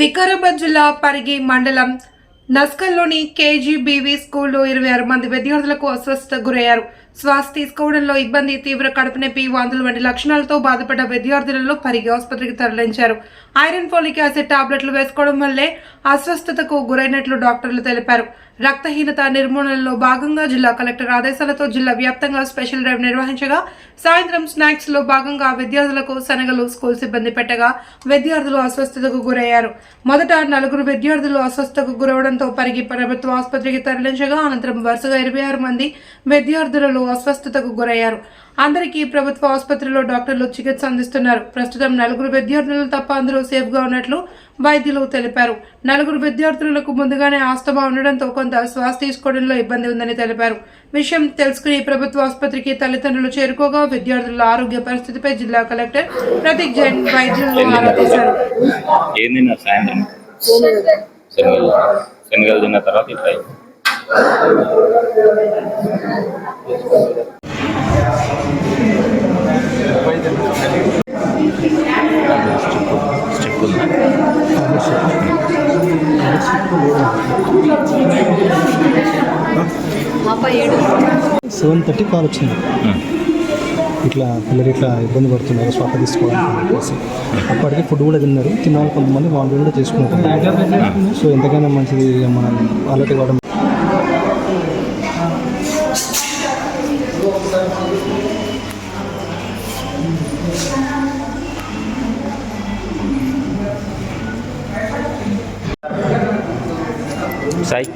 వికారాబాద్ జిల్లా పరిగి మండలం నస్కల్లోని కేజీబీవీ స్కూల్లో ఇరవై ఆరు మంది విద్యార్థులకు అస్వస్థత గురయ్యారు. శ్వాస తీసుకోవడంలో ఇబ్బంది తీవ్ర కడుపు నొప్పి వాంతులు వంటి లక్షణాలతో బాధపడ్డ విద్యార్థులను పరిగి ఆసుపత్రికి తరలించారు. ఐరన్ ఫోలిక్ యాసిడ్ టాబ్లెట్లు వేసుకోవడం వల్లే అస్వస్థతకు గురైనట్లు డాక్టర్లు తెలిపారు. రక్తహీనత నిర్మూలనలో భాగంగా జిల్లా కలెక్టర్ ఆదేశాలతో జిల్లా వ్యాప్తంగా స్పెషల్ డ్రైవ్ నిర్వహించగా సాయంత్రం స్నాక్స్లో భాగంగా విద్యార్థులకు శనగలు స్కూల్ సిబ్బంది పెట్టగా విద్యార్థులు అస్వస్థతకు గురయ్యారు. మొదట నలుగురు విద్యార్థులు అస్వస్థతకు గురవడంతో పరిగి ప్రభుత్వ ఆసుపత్రికి తరలించగా అనంతరం వరుసగా ఇరవై ఆరు మంది విద్యార్థులు అస్వస్థతకు గురయ్యారు. అందరికీ ప్రభుత్వ ఆసుపత్రిలో డాక్టర్లు చికిత్స అందిస్తున్నారు. ప్రస్తుతం నలుగురు విద్యార్థులు తప్ప అందరూ సేఫ్గా ఉన్నట్లు వైద్యులు తెలిపారు. నలుగురు విద్యార్థులకు ముందుగానే ఆస్తమా ఉండడంతో కొంత శ్వాస తీసుకోవడంలో ఇబ్బంది ఉందని తెలిపారు. విషయం తెలుసుకుని ప్రభుత్వ ఆసుపత్రికి తల్లిదండ్రులు చేరుకోగా విద్యార్థుల ఆరోగ్య పరిస్థితిపై జిల్లా కలెక్టర్ ప్రతీక్ జైన్ వైద్యులను ఆరా తీశారు. తిన్న తర్వాత సెవెన్ థర్టీ కాల్ వచ్చింది. ఇట్లా పిల్లలు ఇట్లా ఇబ్బంది పడుతున్నారు శ్వాస తీసుకోవాలని చెప్పేసి. అప్పటికి ఫుడ్ కూడా తిన్నారు తిన్నాను కొంతమంది వాళ్ళు కూడా చేసుకుంటారు సో ఎంతకైనా మంచిది మనం అలర్ట్ ఇవ్వడం. సాయి.